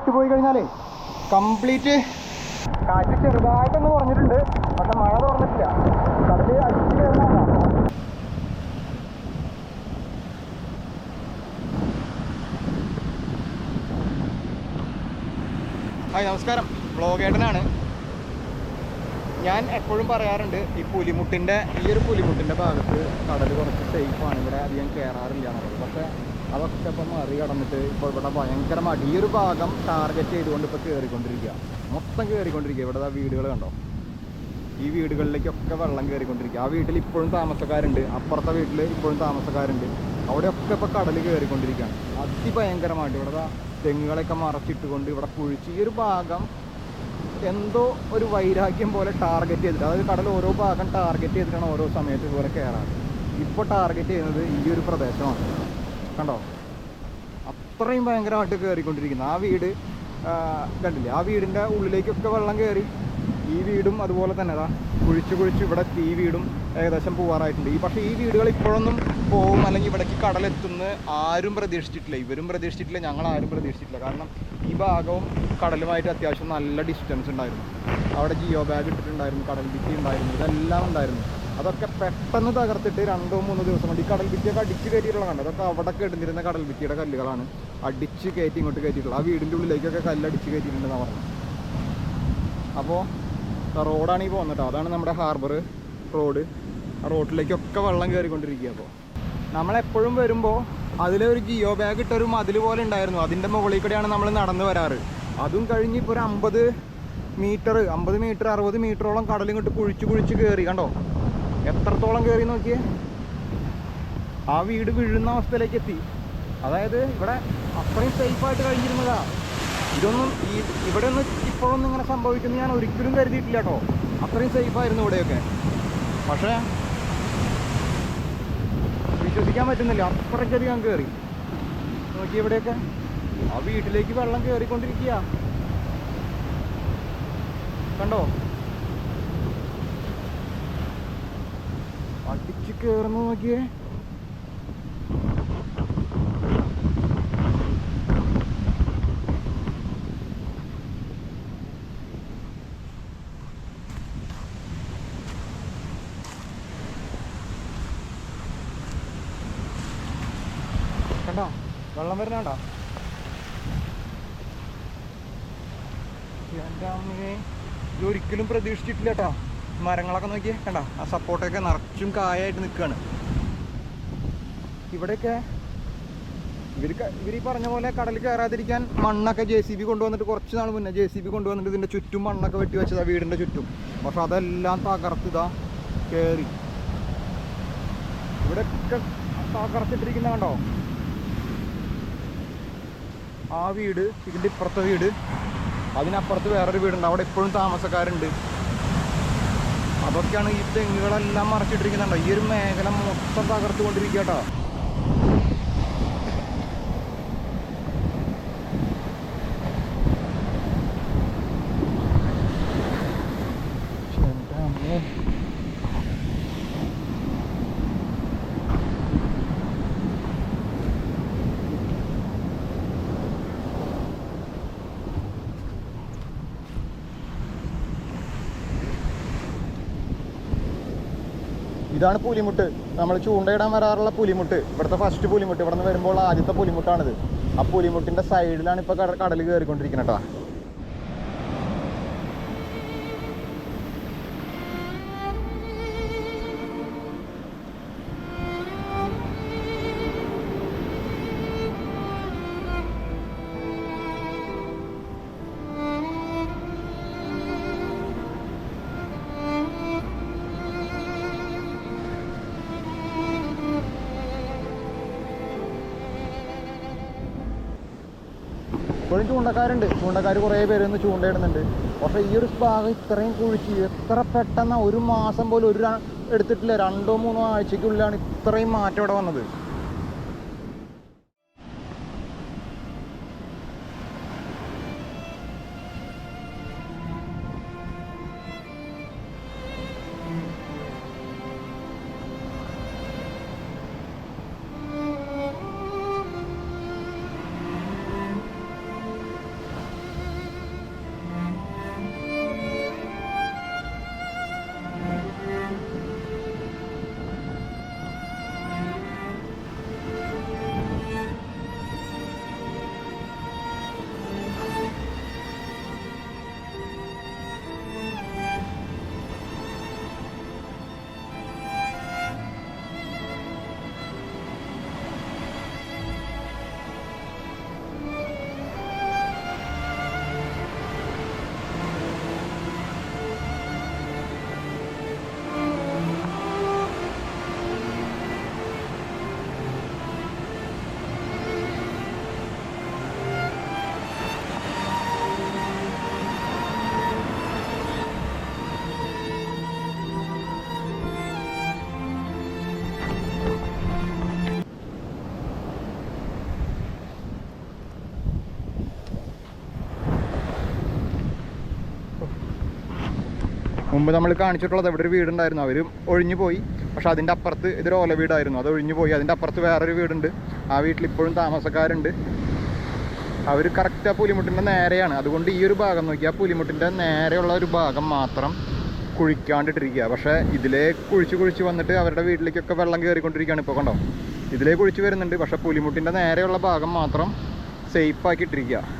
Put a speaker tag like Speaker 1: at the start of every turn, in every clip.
Speaker 1: വിട്ടുപോയി കഴിഞ്ഞാലേ കംപ്ലീറ്റ് കാറ്റ് ചെറുതായിട്ടൊന്ന് പറഞ്ഞിട്ടുണ്ട് പക്ഷെ മഴ തുറന്നിട്ടില്ല. കടൽ അടിച്ചു ഹായ് നമസ്കാരം. വ്ളോഗേട്ടനാണ്. ഞാൻ എപ്പോഴും പറയാറുണ്ട് ഈ പുലിമുട്ടിന്റെ ഈ ഒരു പുലിമുട്ടിന്റെ ഭാഗത്ത് കടൽ കുറച്ച് സേഫാണ് ഇവിടെ അധികം കയറാറില്ല എന്നുള്ളത്. പക്ഷേ അതൊക്കെ ഇപ്പം മറികടന്നിട്ട് ഇപ്പോൾ ഇവിടെ ഭയങ്കരമായിട്ട് ഈ ഒരു ഭാഗം ടാർഗറ്റ് ചെയ്തുകൊണ്ട് ഇപ്പോൾ കയറിക്കൊണ്ടിരിക്കുക മൊത്തം കയറിക്കൊണ്ടിരിക്കുക ഇവിടെ വീടുകൾ കണ്ടോ? ഈ വീടുകളിലേക്കൊക്കെ വെള്ളം കയറിക്കൊണ്ടിരിക്കുക ആ വീട്ടിൽ ഇപ്പോഴും താമസക്കാരുണ്ട്. അപ്പുറത്തെ വീട്ടിൽ ഇപ്പോഴും താമസക്കാരുണ്ട്. അവിടെയൊക്കെ ഇപ്പോൾ കടൽ കയറിക്കൊണ്ടിരിക്കുകയാണ് അതിഭയങ്കരമായിട്ട് ഇവിടെ തെങ്ങുകളൊക്കെ മറച്ചിട്ടുകൊണ്ട് ഇവിടെ കുഴിച്ച് ഈ ഒരു ഭാഗം എന്തോ ഒരു വൈരാഗ്യം പോലെ ടാർഗറ്റ് ചെയ്തിട്ട് അതായത് കടൽ ഓരോ ഭാഗം ടാർഗറ്റ് ചെയ്തിട്ടാണ് ഓരോ സമയത്ത് ഇതുപോലെ കയറാറ് ഇപ്പോൾ ടാർഗറ്റ് ചെയ്യുന്നത് ഈ ഒരു പ്രദേശമാണ്. കണ്ടോ? അത്രയും ഭയങ്കരമായിട്ട് കയറിക്കൊണ്ടിരിക്കുന്നു ആ വീട് കണ്ടില്ലേ? ആ വീടിന്റെ ഉള്ളിലേക്കൊക്കെ വെള്ളം കയറി ഈ വീടും അതുപോലെ തന്നെ അതാ കുഴിച്ച് കുഴിച്ച് ഇവിടെ ഈ വീടും ഏകദേശം പോവാറായിട്ടുണ്ട്. ഈ പക്ഷേ ഈ വീടുകൾ ഇപ്പോഴൊന്നും പോകും അല്ലെങ്കിൽ ഇവിടേക്ക് കടലെത്തുന്ന ആരും പ്രതീക്ഷിച്ചിട്ടില്ല. ഇവരും പ്രതീക്ഷിച്ചിട്ടില്ല ഞങ്ങൾ ആരും പ്രതീക്ഷിച്ചിട്ടില്ല. കാരണം ഈ ഭാഗവും കടലുമായിട്ട് അത്യാവശ്യം നല്ല ഡിസ്റ്റൻസ് ഉണ്ടായിരുന്നു. അവിടെ ജിയോ ബാഗ് ഇട്ടിട്ടുണ്ടായിരുന്നു കടൽ ഭിത്തി ഉണ്ടായിരുന്നു ഇതെല്ലാം ഉണ്ടായിരുന്നു. അതൊക്കെ പെട്ടെന്ന് തകർത്തിട്ട് രണ്ടോ മൂന്നോ ദിവസം കൊണ്ട് ഈ കടൽ ഭിത്തിയൊക്കെ അടിച്ച് കയറ്റിയിട്ടുള്ള കണ്ടത് അതൊക്കെ അവിടെ കിടന്നിരുന്ന കടൽ ഭിത്തിയുടെ കല്ലുകളാണ്. അടിച്ച് കയറ്റി ഇങ്ങോട്ട് കയറ്റിയിട്ടുള്ളത്. ആ വീടിന്റെ ഉള്ളിലേക്കൊക്കെ കല്ല് അടിച്ച് കയറ്റിയിട്ടുണ്ടെന്നാണ് പറഞ്ഞത്. അപ്പോൾ റോഡാണ് ഈ പോകുന്നത് അതാണ് നമ്മുടെ ഹാർബർ റോഡ്. ആ റോഡിലേക്കൊക്കെ വെള്ളം കയറിക്കൊണ്ടിരിക്കുക അപ്പോൾ നമ്മളെപ്പോഴും വരുമ്പോൾ അതിലൊരു ജിയോ ബാഗ് ഇട്ടൊരു മതിൽ പോലെ ഉണ്ടായിരുന്നു. അതിന്റെ മുകളിൽ കൂടെയാണ് നമ്മൾ നടന്നു വരാറ്. അതും കഴിഞ്ഞ് ഇപ്പോൾ ഒരു അമ്പത് മീറ്റർ അമ്പത് മീറ്റർ അറുപത് മീറ്ററോളം കടലിങ്ങോട്ട് കുഴിച്ച് കുഴിച്ച് കയറി കണ്ടോ? എത്രത്തോളം കയറി നോക്കിയേ? ആ വീട് വീഴുന്ന അവസ്ഥയിലേക്ക് എത്തി. അതായത് ഇവിടെ അത്രയും സേഫായിട്ട് കഴിഞ്ഞിരുന്നതാ. ഇതൊന്നും ഈ ഇവിടെ ഒന്നും ഇപ്പോഴൊന്നും ഇങ്ങനെ സംഭവിക്കുന്നു ഞാൻ ഒരിക്കലും കരുതിയിട്ടില്ല കേട്ടോ. അത്രയും സേഫായിരുന്നു ഇവിടെയൊക്കെ. പക്ഷേ വിശ്വസിക്കാൻ പറ്റുന്നില്ല. അത്രയ്ക്കധികം കയറി നോക്കി ഇവിടെയൊക്കെ. ആ വീട്ടിലേക്ക് വെള്ളം കയറിക്കൊണ്ടിരിക്കുക കണ്ടോ അടിച്ച് കയറുന്നു നോക്കിയേ? കണ്ടോ? വെള്ളം വരുന്നുണ്ടോ? എന്റെ അമ്മയെ പ്രതീക്ഷിച്ചിട്ടില്ല കേട്ടോ. മരങ്ങളൊക്കെ നോക്കിയേ കണ്ട? ആ സപ്പോർട്ടൊക്കെ നിറച്ചും കായായിട്ട് നിൽക്കുകയാണ് ഇവിടെയൊക്കെ ഇവർ ഇവർ ഈ പറഞ്ഞ പോലെ കടൽ കയറാതിരിക്കാൻ മണ്ണൊക്കെ ജെ സി ബി കൊണ്ടുവന്നിട്ട് കുറച്ച് നാൾ മുന്നേ ജെ സി ബി കൊണ്ടുവന്നിട്ട് ഇതിന്റെ ചുറ്റും മണ്ണൊക്കെ വെട്ടി വെച്ചതാ വീടിന്റെ ചുറ്റും. പക്ഷെ അതെല്ലാം തകർത്തിതാ കയറി ഇവിടെയൊക്കെ തകർത്തിട്ടിരിക്കുന്ന കണ്ടോ? ആ വീട് ഇതിന്റെ ഇപ്പുറത്തെ വീട്. അതിനപ്പുറത്ത് വേറൊരു വീടുണ്ട്. അവിടെ ഇപ്പോഴും താമസക്കാരുണ്ട്. അതൊക്കെയാണ് ഈ തെങ്ങുകളെല്ലാം മറച്ചിട്ടിരിക്കുന്നുണ്ടോ? ഈ ഒരു മേഖല മൊത്തം തകർത്തുകൊണ്ടിരിക്കുക എന്റെ അമ്മേ. ഇതാണ് പുലിമുട്ട്. നമ്മൾ ചൂണ്ടയിടാൻ വരാറുള്ള പുലിമുട്ട്. ഇവിടുത്തെ ഫസ്റ്റ് പുലിമുട്ട്. ഇവിടെ നിന്ന് വരുമ്പോൾ ആദ്യത്തെ പുലിമുട്ടാണിത്. ആ പുലിമുട്ടിന്റെ സൈഡിലാണ് ഇപ്പൊ കട- കടൽ കയറിക്കൊണ്ടിരിക്കുന്നത് കേട്ടോ ഇപ്പോഴും ചൂണ്ടക്കാരുണ്ട്. ചൂണ്ടക്കാർ കുറേ പേര് ഇന്ന് ചൂണ്ടയിടുന്നുണ്ട്. പക്ഷേ ഈ ഒരു ഭാഗം ഇത്രയും കുഴിച്ച് എത്ര പെട്ടെന്ന് ഒരു മാസം പോലും ഒരു എടുത്തിട്ടില്ല. രണ്ടോ മൂന്നോ ആഴ്ചയ്ക്കുള്ളിലാണ് ഇത്രയും മാറ്റം ഇവിടെ വന്നത്. മുമ്പ് നമ്മൾ കാണിച്ചിട്ടുള്ളത് അവിടെ ഒരു വീടുണ്ടായിരുന്നു. അവർ ഒഴിഞ്ഞു പോയി. പക്ഷെ അതിന്റെ അപ്പുറത്ത് ഇതൊരു ഓല വീടായിരുന്നു. അത് ഒഴിഞ്ഞു പോയി. അതിന്റെ അപ്പുറത്ത് വേറൊരു വീടുണ്ട്. ആ വീട്ടിൽ ഇപ്പോഴും താമസക്കാരുണ്ട്. അവർ കറക്റ്റ് ആ പുലിമുട്ടിന്റെ നേരെയാണ്. അതുകൊണ്ട് ഈ ഒരു ഭാഗം നോക്കി. ആ പുലിമുട്ടിന്റെ നേരെയുള്ള ഒരു ഭാഗം മാത്രം കുഴിക്കാണ്ടിട്ടിരിക്കുക. പക്ഷേ ഇതിലേ കുഴിച്ച് കുഴിച്ച് വന്നിട്ട് അവരുടെ വീട്ടിലേക്കൊക്കെ വെള്ളം കയറിക്കൊണ്ടിരിക്കുകയാണ് ഇപ്പോൾ കണ്ടോ? ഇതിലേ കുഴിച്ച് വരുന്നുണ്ട്. പക്ഷേ പുലിമുട്ടിന്റെ നേരെയുള്ള ഭാഗം മാത്രം സേഫ് ആക്കിയിട്ടിരിക്കുക.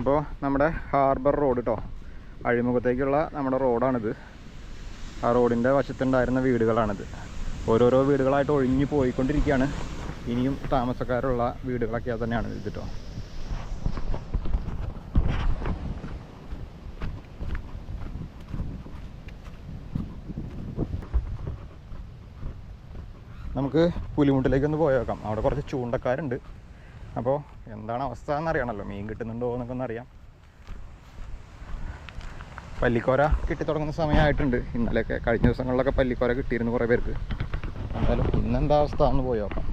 Speaker 1: അപ്പോൾ നമ്മുടെ ഹാർബർ റോഡ് കേട്ടോ അഴിമുഖത്തേക്കുള്ള നമ്മുടെ റോഡാണിത്. ആ റോഡിന്റെ വശത്തുണ്ടായിരുന്ന വീടുകളാണിത്. ഓരോരോ വീടുകളായിട്ട് ഒഴിഞ്ഞു പോയിക്കൊണ്ടിരിക്കുകയാണ്. ഇനിയും താമസക്കാരുള്ള വീടുകളൊക്കെ തന്നെയാണ് ഇത് കേട്ടോ നമുക്ക് പുലിമുട്ടിലേക്കൊന്ന് പോയേക്കാം. അവിടെ കുറച്ച് ചൂണ്ടക്കാരുണ്ട്. അപ്പോൾ എന്താണ് അവസ്ഥ എന്നറിയണമല്ലോ മീൻ കിട്ടുന്നുണ്ടോ എന്നൊക്കെ ഒന്ന് അറിയാം പല്ലിക്കോര കിട്ടി തുടങ്ങുന്ന സമയമായിട്ടുണ്ട്. ഇന്നലെയൊക്കെ കഴിഞ്ഞ ദിവസങ്ങളിലൊക്കെ പല്ലിക്കോര കിട്ടിയിരുന്നു കുറേ പേർക്ക്. എന്തായാലും ഇന്നെന്താ അവസ്ഥ എന്ന് പോയി നോക്കാം.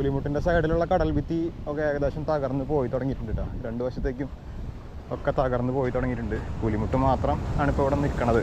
Speaker 1: പുലിമുട്ടിന്റെ സൈഡിലുള്ള കടൽ ഭിത്തി ഒക്കെ ഏകദേശം തകർന്ന് പോയി തുടങ്ങിയിട്ടുണ്ട് കേട്ടോ രണ്ട് വശത്തേക്കും ഒക്കെ തകർന്ന് പോയി തുടങ്ങിയിട്ടുണ്ട്. പുലിമുട്ട് മാത്രം ആണ് ഇപ്പോൾ ഇവിടെ നിൽക്കണത്.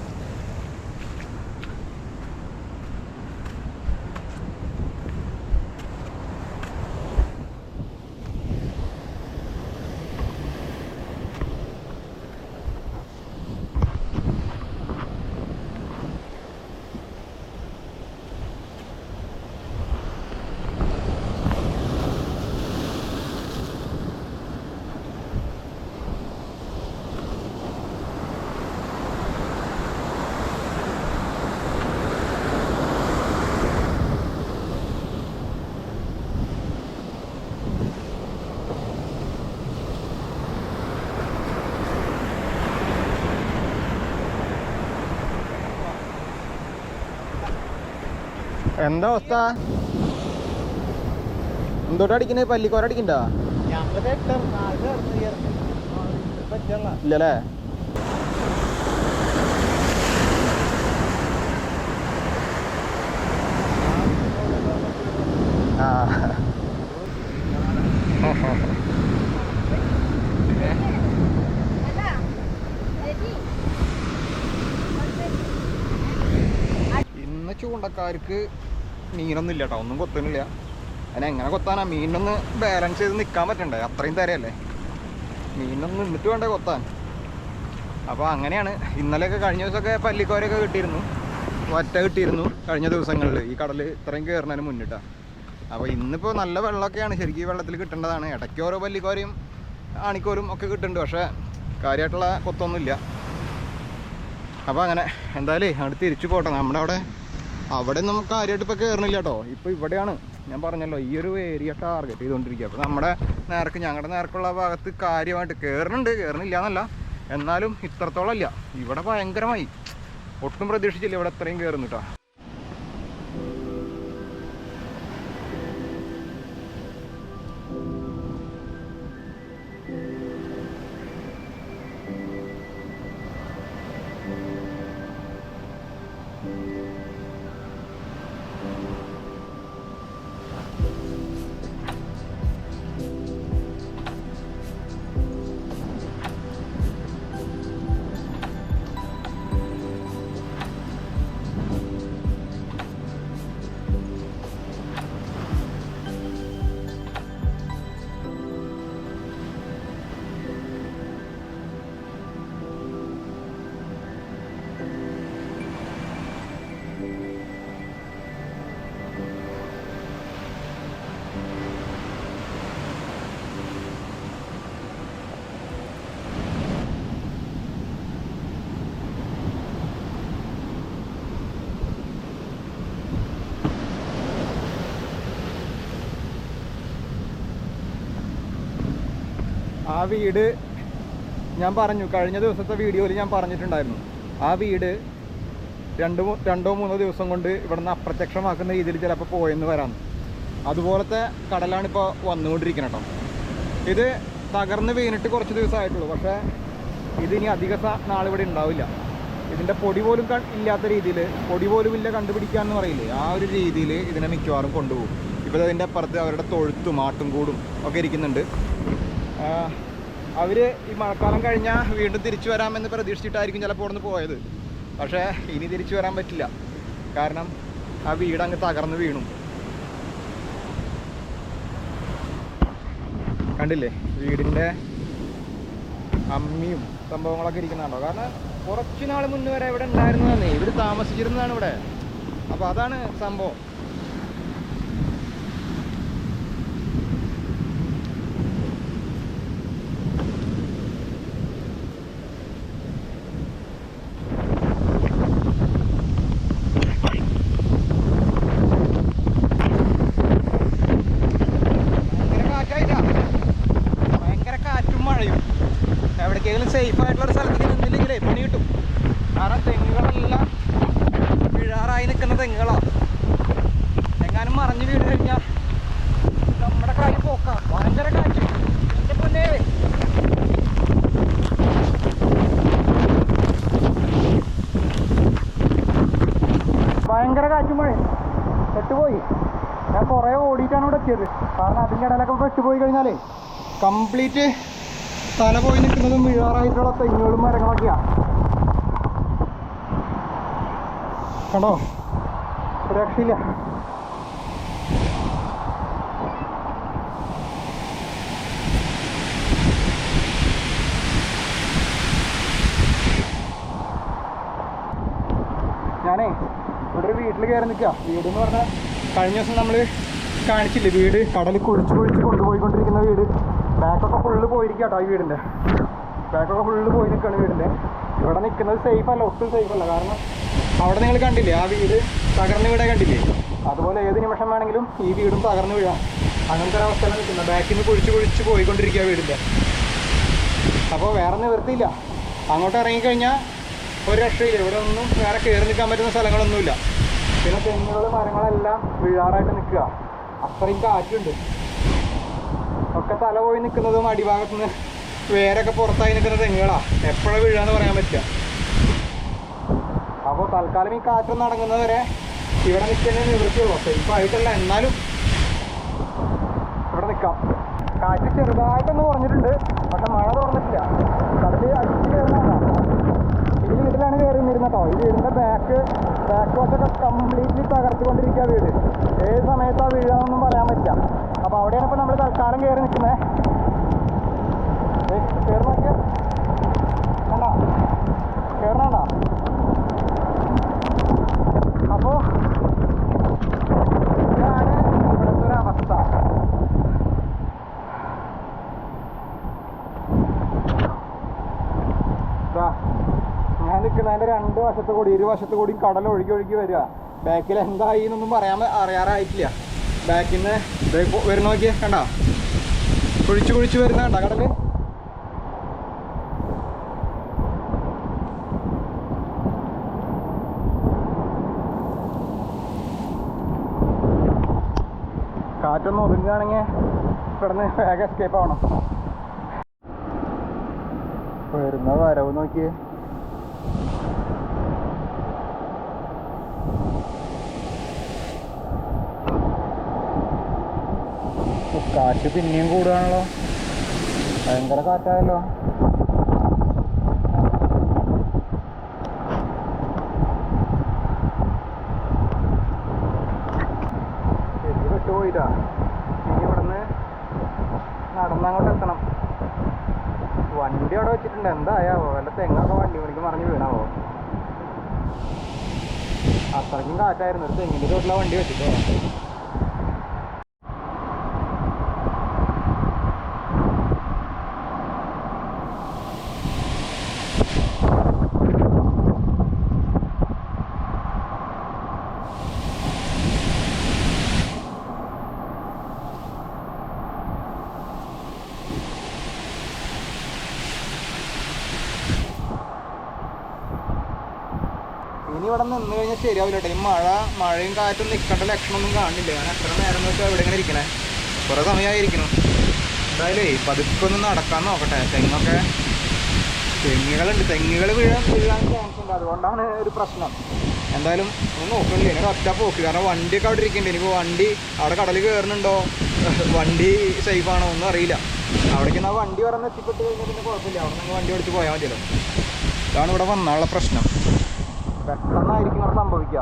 Speaker 1: എന്താ അവസ്ഥ? എന്തോട്ട് അടിക്കണേ? പല്ലിക്കോര അടിക്കണ്ടോ? ഇല്ലല്ലേ? ഇന്ന് ചൂണ്ടക്കാർക്ക് മീനൊന്നും ഇല്ല കേട്ടോ ഒന്നും കൊത്തുന്നില്ല. അതിന് എങ്ങനെ കൊത്താനാ? മീനൊന്ന് ബാലൻസ് ചെയ്ത് നിൽക്കാൻ പറ്റണ്ടേ? അത്രയും തരയല്ലേ? മീനൊന്നും നിന്നിട്ട് വേണ്ടേ കൊത്താൻ. അപ്പോൾ അങ്ങനെയാണ്. ഇന്നലെയൊക്കെ കഴിഞ്ഞ ദിവസമൊക്കെ പല്ലിക്കോരൊക്കെ കിട്ടിയിരുന്നു. വറ്റ കിട്ടിയിരുന്നു കഴിഞ്ഞ ദിവസങ്ങളിൽ. ഈ കടൽ ഇത്രയും കയറുന്നതിന് മുന്നിട്ടാണ് അപ്പോൾ ഇന്നിപ്പോൾ നല്ല വെള്ളമൊക്കെയാണ്. ശരിക്കും ഈ വെള്ളത്തിൽ കിട്ടേണ്ടതാണ്. ഇടയ്ക്ക് ഓരോ പല്ലിക്കോരയും ആണിക്കോരും ഒക്കെ കിട്ടുന്നുണ്ട്. പക്ഷേ കാര്യമായിട്ടുള്ള കൊത്തൊന്നുമില്ല. അപ്പോൾ അങ്ങനെ. എന്തായാലും അവിടെ തിരിച്ചു പോട്ടെ. നമ്മുടെ അവിടെ അവിടെ നമുക്ക് കാര്യമായിട്ട് ഇപ്പോൾ കയറണില്ല കേട്ടോ ഇപ്പോൾ ഇവിടെയാണ് ഞാൻ പറഞ്ഞല്ലോ ഈ ഒരു ഏരിയ ടാർഗറ്റ് ചെയ്തുകൊണ്ടിരിക്കുക അപ്പോൾ നമ്മുടെ നേർക്ക് ഞങ്ങളുടെ നേർക്കുള്ള ഭാഗത്ത് കാര്യമായിട്ട് കയറുന്നുണ്ട് കയറണില്ല എന്നല്ല എന്നാലും ഇത്രത്തോളം ഇല്ല ഇവിടെ ഭയങ്കരമായി. ഒട്ടും പ്രതീക്ഷിച്ചില്ല ഇവിടെ ഇത്രയും കയറുന്നു കേട്ടോ ആ വീട് ഞാൻ പറഞ്ഞു കഴിഞ്ഞ ദിവസത്തെ വീഡിയോയിൽ ഞാൻ പറഞ്ഞിട്ടുണ്ടായിരുന്നു. ആ വീട് രണ്ട് രണ്ടോ മൂന്നോ ദിവസം കൊണ്ട് ഇവിടുന്ന് അപ്രത്യക്ഷമാക്കുന്ന രീതിയിൽ ചിലപ്പോൾ പോയെന്ന് വരാം. അതുപോലത്തെ കടലാണ് ഇപ്പോൾ വന്നുകൊണ്ടിരിക്കുന്നത് കേട്ടോ. ഇത് തകർന്ന് വീണിട്ട് കുറച്ച് ദിവസമായിട്ടുള്ളൂ. പക്ഷേ ഇതിനി അധിക നാളിവിടെ ഉണ്ടാവില്ല. ഇതിന്റെ പൊടി പോലും ഇല്ലാത്ത രീതിയിൽ പൊടി പോലും ഇല്ല കണ്ടുപിടിക്കാമെന്ന് പറയില്ലേ? ആ ഒരു രീതിയിൽ ഇതിനെ മിക്കവാറും കൊണ്ടുപോകും. ഇപ്പോൾ അതിന്റെ അപ്പുറത്ത് അവരുടെ തൊഴുത്തും ആട്ടും കൂടും ഒക്കെ ഇരിക്കുന്നുണ്ട്. അവർ ഈ മഴക്കാലം കഴിഞ്ഞാൽ വീണ്ടും തിരിച്ചു വരാമെന്ന് പ്രതീക്ഷിച്ചിട്ടായിരിക്കും ചിലപ്പോൾ അവിടെ നിന്ന് പോയത്. പക്ഷേ ഇനി തിരിച്ചു വരാൻ പറ്റില്ല. കാരണം ആ വീട് അങ്ങ് തകർന്ന് വീണു. കണ്ടില്ലേ? വീടിന്റെ അമ്മിയും സംഭവങ്ങളൊക്കെ ഇരിക്കുന്നുണ്ടോ? കാരണം കുറച്ച് നാൾ മുന്നേ വരെ ഇവിടെ ഉണ്ടായിരുന്നതാണ്. ഇവർ താമസിച്ചിരുന്നതാണ് ഇവിടെ. അപ്പോൾ അതാണ് സംഭവം ഭയങ്കര കാറ്റായിട്ടാ ഭയങ്കര കാറ്റും മഴയും എവിടേക്കെങ്കിലും സേഫ് ആയിട്ടുള്ള ഒരു സ്ഥലത്തേക്ക് നിന്നില്ലെങ്കിലേ പണി കിട്ടും കാരണം തെങ്ങുകളെല്ലാം വീഴാറായി നിൽക്കുന്ന തെങ്ങുകളാ എങ്ങാനും മറിഞ്ഞ് വീട് കഴിഞ്ഞാൽ നമ്മുടെ കാര്യം പോക്കാം ഭയങ്കര കാറ്റ് എന്റെ പൊന്നേ ഭയങ്കര കാറ്റും മഴയും പെട്ടുപോയി ഞാൻ കുറേ ഓടിയിട്ടാണ് ഇവിടെ എത്തിയത് കാരണം അതിന്റെ ഇടയിലൊക്കെ പെട്ടുപോയി കഴിഞ്ഞാലേ കംപ്ലീറ്റ് തല പോയി നിൽക്കുന്നത് വീഴാറായിട്ടുള്ള തെങ്ങുകളും മരങ്ങളൊക്കെയാണ് കണ്ടോ? രക്ഷയില്ല. ഞാനേ ഇവിടെ ഒരു വീട്ടിൽ കയറി നിൽക്കുക വീട് എന്ന് പറഞ്ഞാൽ കഴിഞ്ഞ ദിവസം നമ്മൾ കാണിച്ചില്ലേ വീട്? കടലിൽ കുഴിച്ച് കുഴിച്ച് കൊണ്ടുപോയിക്കൊണ്ടിരിക്കുന്ന വീട്. ബാക്കൊക്കെ ഫുള്ള് പോയിരിക്കാട്ടോ ഈ വീടിന്റെ ബാക്കൊക്കെ ഫുള്ള് പോയി നിൽക്കുകയാണ് വീടിന്റെ ഇവിടെ നിൽക്കുന്നത് സേഫ് അല്ല ഒട്ടും സേഫ് അല്ല. കാരണം അവിടെ നിങ്ങൾ കണ്ടില്ലേ? ആ വീട് തകർന്ന് വീടേ കണ്ടില്ലേ? അതുപോലെ ഏത് നിമിഷം വേണമെങ്കിലും ഈ വീടും തകർന്ന് വീഴാം. അങ്ങനത്തെ ഒരവസ്ഥയാണ് നിൽക്കുന്നത്. ബാക്കിൽ നിന്ന് കുഴിച്ച് കുഴിച്ച് പോയിക്കൊണ്ടിരിക്കുക വീടിന്റെ അപ്പോൾ വേറെ നിവൃത്തിയില്ല. അങ്ങോട്ട് ഇറങ്ങിക്കഴിഞ്ഞാൽ ഒരു രക്ഷയില്ല. ഇവിടെ ഒന്നും വേറെ കയറി നിൽക്കാൻ പറ്റുന്ന സ്ഥലങ്ങളൊന്നുമില്ല. പിന്നെ തെങ്ങുകൾ മരങ്ങളെല്ലാം വീഴാറായിട്ട് നിൽക്കുക. അത്രയും കാറ്റുണ്ട്. ഒക്കെ തല പോയി നിൽക്കുന്നതും അടിഭാഗത്ത് നിന്ന് വേരൊക്കെ പുറത്തായി നിൽക്കുന്ന തെങ്ങുകളാ. എപ്പോഴും വീഴാന്ന് പറയാൻ പറ്റുക അപ്പോൾ തൽക്കാലം ഈ കാറ്റ് അടങ്ങുന്നവരെ ഇവിടെ നിൽക്കുന്നേ നിവൃത്തിയുള്ളൂ സേഫ് ആയിട്ടല്ല എന്നാലും ഇവിടെ നിൽക്കാം. കാറ്റ് ചെറുതായിട്ടൊന്ന് കുറഞ്ഞിട്ടുണ്ട് പക്ഷെ മഴ തുറന്നിട്ടില്ല. കടൽ അടിച്ചു കയറുന്നതാണ്. ഈ വീട്ടിലാണ് കയറി നിന്നിരുന്നത് കേട്ടോ ഈ വീടിന്റെ ബാക്ക് ബാക്ക് വശമൊക്കെ കംപ്ലീറ്റ്ലി തകർത്തുകൊണ്ടിരിക്കുക വീട്. ഏത് സമയത്താണ് വീഴാന്നൊന്നും പറയാൻ പറ്റില്ല. അപ്പോൾ അവിടെയാണ് ഇപ്പോൾ നമ്മൾ തൽക്കാലം കയറി നിൽക്കുന്നത് കയറി നോക്കിയ കണ്ട കയറണണ്ട അപ്പോൾ ഇതാണ് ഇവിടുത്തെ ഒരു അവസ്ഥ ദാ, ഞാൻ നിൽക്കുന്നതിന്റെ രണ്ട് വശത്ത് കൂടി ഇരു വശത്ത് കൂടി കടൽ ഒഴുകി ഒഴുകി വരിക. ബാക്കിൽ എന്തായി എന്നൊന്നും പറയാൻ അറിയാറായിട്ടില്ല. ബാക്കിൽ നിന്ന് വരുന്ന നോക്കിയേ കണ്ട? കുഴിച്ചു കുഴിച്ച് വരുന്ന കണ്ട കടൽ? കാറ്റൊന്നും ഒതുങ്ങുകയാണെങ്കിൽ പെട്ടെന്ന് വേഗം എസ്കേപ്പ് ആവണം. വരുന്ന വരവ് നോക്കിയേ. കാറ്റ് പിന്നെയും കൂടുകയാണല്ലോ ഭയങ്കര കാറ്റായല്ലോ ശരി വിട്ടുപോയിട്ടാ ഇനി ഇവിടുന്ന് നടന്നങ്ങോട്ട് എത്തണം വണ്ടി അവിടെ എന്തായാവോ? വല്ല തെങ്ങൊക്കെ വണ്ടി മണിക്ക് മറിഞ്ഞ് വീണാവോ? അത്രയ്ക്കും കാറ്റായിരുന്നു. ഒരു തെങ്ങിന്റെ ചോട്ടിലാണ് വണ്ടി വെച്ചിട്ടോ. നിന്ന് കഴിഞ്ഞാൽ ശരിയാവില്ല കേട്ടോ. ഈ മഴ മഴയും കാറ്റും നിൽക്കേണ്ട ലക്ഷണമൊന്നും കാണില്ല. ഞാൻ എത്ര നേരം നോക്കി എവിടെ ഇങ്ങനെ ഇരിക്കണേ? കുറേ സമയമായിരിക്കണം എന്തായാലും പതുക്കെ ഒന്ന് നടക്കാൻ നോക്കട്ടെ. തെങ്ങൊക്കെ തെങ്ങുകളുണ്ട്. തെങ്ങുകൾ വീഴാൻ വീഴാൻ ചാൻസ് ഉണ്ട്. അതുകൊണ്ടാണ് ഒരു പ്രശ്നം. എന്തായാലും ഒന്ന് നോക്കണില്ല? എനിക്ക് ഒറ്റ പോക്ക്. കാരണം വണ്ടിയൊക്കെ അവിടെ ഇരിക്കുന്നുണ്ട് എനിക്ക് വണ്ടി അവിടെ കടലിൽ കയറുന്നുണ്ടോ വണ്ടി സേഫ് ആണോ? ഒന്നും അറിയില്ല. അവിടേക്ക് വണ്ടി പറഞ്ഞ് എത്തിപ്പെട്ട് കഴിഞ്ഞാൽ പിന്നെ കുഴപ്പമില്ല. അവിടെ നിന്ന് വണ്ടി ഓടിച്ച് പോയാൽ മതിയല്ലോ. അതാണ് ഇവിടെ വന്നാലുള്ള പ്രശ്നം. പെട്ടെന്നായിരിക്കും അവിടെ സംഭവിക്കുക.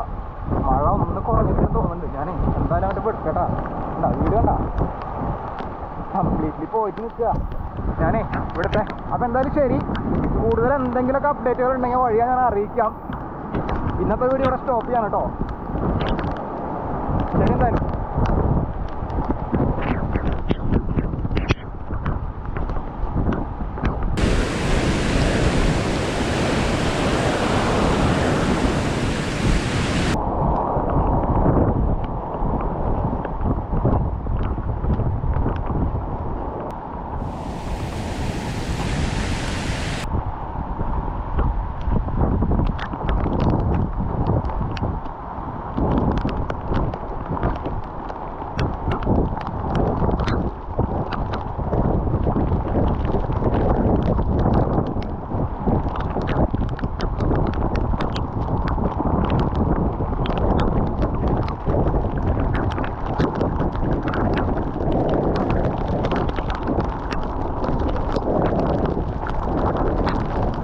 Speaker 1: മഴ ഒന്ന് കുറഞ്ഞിട്ട് തോന്നുന്നുണ്ട്. ഞാൻ എന്തായാലും അവിടെ പെടുക്കട്ടാ എന്താ വീട് കണ്ട? കംപ്ലീറ്റ്ലി പോയിട്ട് നിൽക്കുക. ഞാനേ ഇവിടുത്തെ അപ്പോൾ എന്തായാലും ശരി. കൂടുതൽ എന്തെങ്കിലുമൊക്കെ അപ്ഡേറ്റുകൾ ഉണ്ടെങ്കിൽ വഴിയാ ഞാൻ അറിയിക്കാം. ഇന്നത്തെ വീഡിയോ ഇവിടെ സ്റ്റോപ്പ് ചെയ്യാണ് കേട്ടോ ശരി എന്തായാലും.